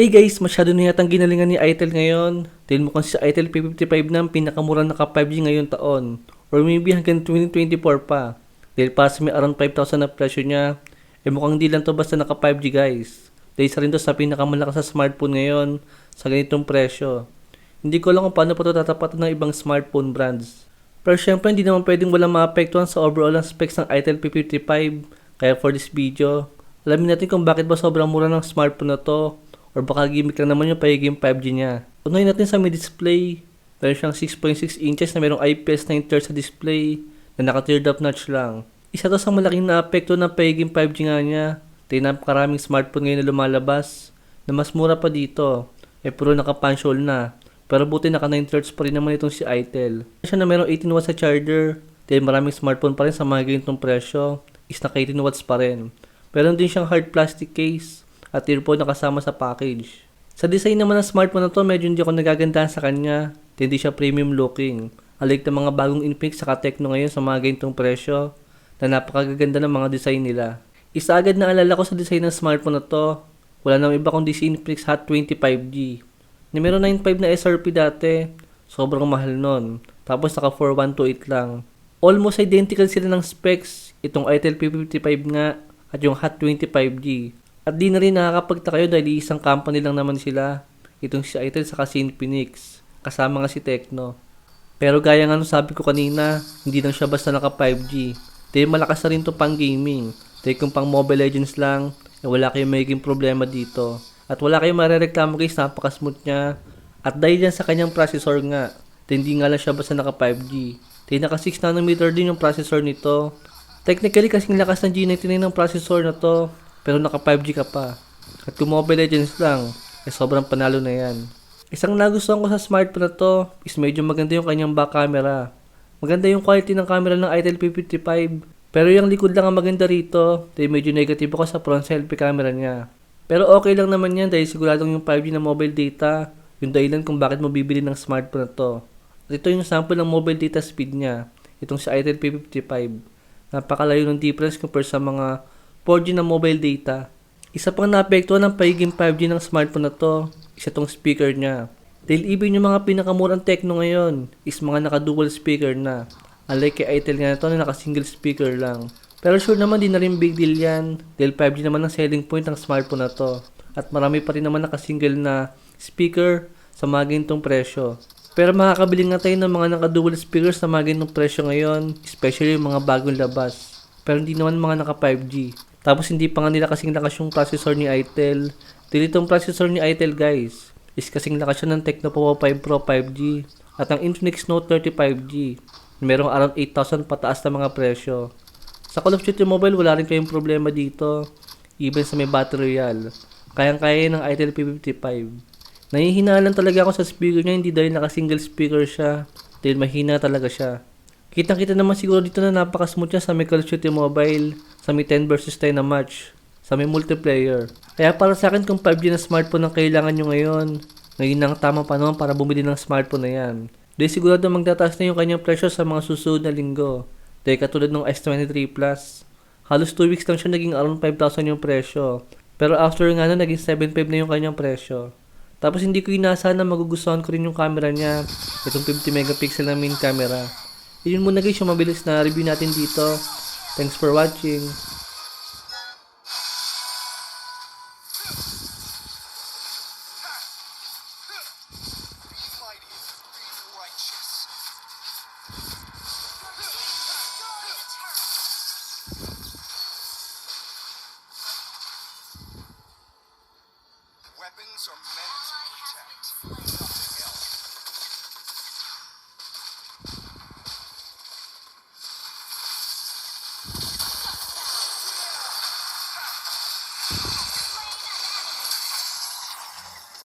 Hey guys, masyado na yatang ginalingan ni Itel ngayon. Dahil mukhang si Itel P55 na ang pinakamura naka 5G ngayon taon. Or maybe hanggang 2024 pa. Dahil para sa may around 5,000 na presyo niya, eh mukhang di lang to basta naka 5G guys. Dahil isa rin to sa pinakamalakas sa smartphone ngayon sa ganitong presyo. Hindi ko alam kung paano pa to tatapatan ng ibang smartphone brands. Pero syempre hindi naman pwedeng wala maapektuhan sa overall ang specs ng Itel P55. Kaya for this video, alamin natin kung bakit ba sobrang mura ng smartphone na to or baka gimmick lang naman yung pagiging 5G niya. Unahin natin sa may display. Meron siyang 6.6 inches na merong IPS 9 thirds sa display na naka-teared up notch lang. Isa to sa malaking naapekto ng pagiging 5G nga niya. Dahil napakaraming smartphone ngayon na lumalabas na mas mura pa dito. Eh puro naka-punch hole na. Pero buti naka 9 thirds pa rin naman itong si Itel. Siya na merong 18 watts sa charger. Dahil maraming smartphone pa rin sa mga ganitong presyo is naka 18 watts pa rin. Meron din siyang hard plastic case at earphone na kasama sa package. Sa design naman ng smartphone na to, medyo hindi ako nagagandahan sa kanya. Hindi siya premium looking. Alike ng mga bagong Infinix sa Tecno ngayon sa mga ganitong presyo na napakagaganda ng mga design nila. Isa agad na alala ko sa design ng smartphone na to. Wala nang iba kundi si Infinix Hot 20 5G. Na meron 9.5 na SRP dati. Sobrang mahal nun. Tapos naka 4128 lang. Almost identical sila ng specs. Itong Itel P55 nga at yung Hot 20 5G. At di na rin nakakapagtaka yun dahil isang company lang naman sila. Itong si Itel sa si Infinix. Kasama nga si Tecno. Pero gaya nga nung sabi ko kanina, hindi lang siya basta naka 5G. Dahil malakas na rin to pang gaming. Dahil kung pang Mobile Legends lang, eh wala kayong magiging problema dito. At wala kayong marereklamo guys, napaka-smooth niya. At dahil yan sa kanyang processor nga, hindi nga lang siya basta naka 5G. Dahil naka 6 nanometer din yung processor nito. Technically kasing lakas ng G99 ng processor na to, pero naka 5G ka pa. At kung Mobile Legends lang, eh sobrang panalo na yan. Isang nagustuhan ko sa smartphone na to is medyo maganda yung kanyang back camera. Maganda yung quality ng camera ng Itel P55. Pero yung likod lang ang maganda rito, dahil medyo negative ako sa front selfie camera niya. Pero okay lang naman yan dahil siguradong yung 5G na mobile data, yung dahilan kung bakit mo bibili ng smartphone na to. At ito yung sample ng mobile data speed niya, itong sa Itel P55. Napakalayo ng difference compare sa mga 4G na mobile data. Isa pang naapektuhan ng pagiging 5G ng smartphone na to, isa tong speaker niya. Dahil even yung mga pinakamurang techno ngayon is mga naka-dual speaker na. Unlike kay Itel nga na to na naka-single speaker lang. Pero sure naman di na rin big deal yan dahil 5G naman ang selling point ng smartphone na to. At marami pa rin naman naka-single na speaker sa mga ganitong presyo. Pero makakabili nga tayo ng mga naka-dual speakers sa mga ganitong presyo ngayon, especially yung mga bagong labas. Pero hindi naman mga naka 5G. Tapos hindi pa nga nila kasing lakas yung processor ni Itel. Dili itong processor ni Itel guys, is kasing lakas siya ng Tecno Povo 5 Pro 5G at ang Infinix Note 30 5G. Merong around 8,000 pataas na mga presyo. Sa Call of Duty Mobile, wala rin kayong problema dito. Even sa may battery royale. Kayang-kaya ng Itel P55. Nahihinalan talaga ako sa speaker niya, hindi dahil naka-single speaker siya. Dahil mahina talaga siya. Kitang-kita naman siguro dito na napaka-smooth niya sa may Call of Duty Mobile, sa may 10 versus 10 na match, sa may multiplayer. Kaya para sa akin kung 5G na smartphone ang kailangan nyo ngayon, ngayon ang tamang panahon para bumili ng smartphone na yan. Dahil sigurado magtataas na yung kanyang presyo sa mga susunod na linggo. Dahil katulad ng S23 Plus, halos 2 weeks lang siya naging around 5,000 yung presyo. Pero after nga na, naging 7.5 na yung kanyang presyo. Tapos hindi ko inaasahan na magugustuhan ko rin yung camera niya. Itong 50 megapixel na main camera. Yun muna guys yung mabilis na review natin dito. Thanks for watching. are meant to protect.